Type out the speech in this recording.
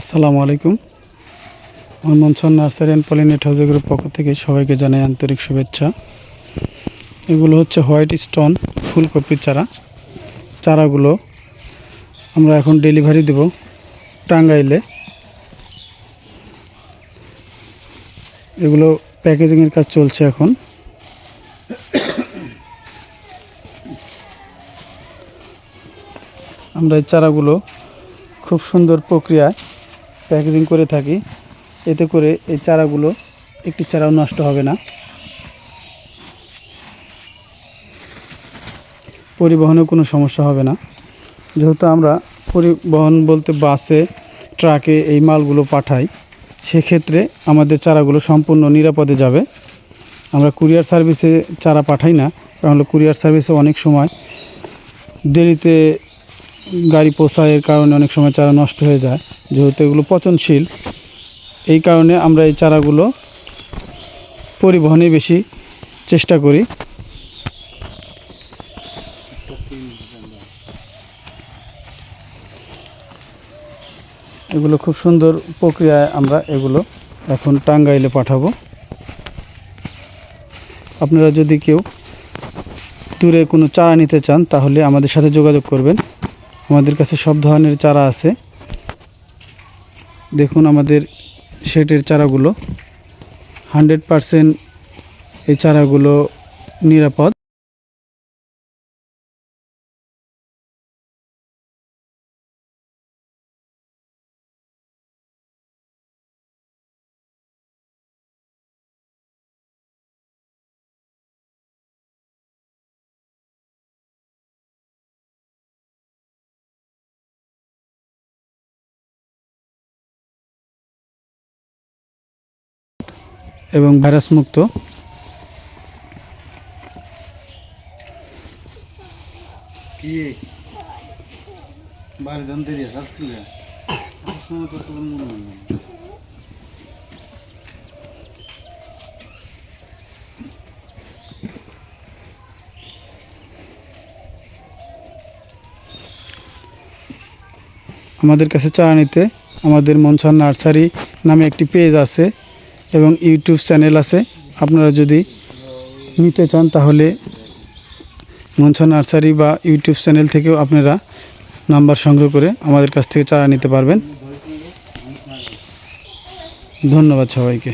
আসসালামু আলাইকুম। আমার মনসন নার্সারি অ্যান্ড পলিনেট হাউসের পক্ষ থেকে সবাইকে জানাই আন্তরিক শুভেচ্ছা। এগুলো হচ্ছে হোয়াইট স্টোন ফুলকপির চারা। চারাগুলো আমরা এখন ডেলিভারি দেব টাঙ্গাইলে। এগুলো প্যাকেজিংয়ের কাজ চলছে এখন। আমরা এই চারাগুলো খুব সুন্দর প্রক্রিয়ায় প্যাকেজিং করে থাকি, এতে করে এই চারাগুলো একটি চারাও নষ্ট হবে না। পরিবহনে কোনো সমস্যা হবে না। যেহেতু আমরা পরিবহন বলতে বাসে, ট্রাকে এই মালগুলো পাঠাই, সেক্ষেত্রে আমাদের চারাগুলো সম্পূর্ণ নিরাপদে যাবে। আমরা কুরিয়ার সার্ভিসে চারা পাঠাই না, কারণ কুরিয়ার সার্ভিসে অনেক সময় দেরিতে গাড়ি পোষায়ের কারণে অনেক সময় চারা নষ্ট হয়ে যায়, যেহেতু এগুলো পচনশীল। এই কারণে আমরা এই চারাগুলো পরিবহনে বেশি চেষ্টা করি। এগুলো খুব সুন্দর প্রক্রিয়ায় আমরা এগুলো এখন টাঙ্গাইলে পাঠাবো। আপনারা যদি কেউ দূরে কোনো চারা নিতে চান, তাহলে আমাদের সাথে যোগাযোগ করবেন। আমাদের কাছে সব ধরনের চারা আছে। দেখুন আমাদের শেটের চারাগুলো। হান্ড্রেড পারসেন্ট এই চারাগুলো নিরাপদ। এবং ভাইরাস মুক্ত। আমাদের কাছে চা নিতে আমাদের মনসান নার্সারি নামে একটি পেজ আছে। এবং ইউটিউব চ্যানেল আছে। আপনারা যদি নিতে চান তাহলে মনসা নার্সারি বা ইউটিউব চ্যানেল থেকেও আপনারা নাম্বার সংগ্রহ করে আমাদের কাছ থেকে চারা নিতে পারবেন। ধন্যবাদ সবাইকে।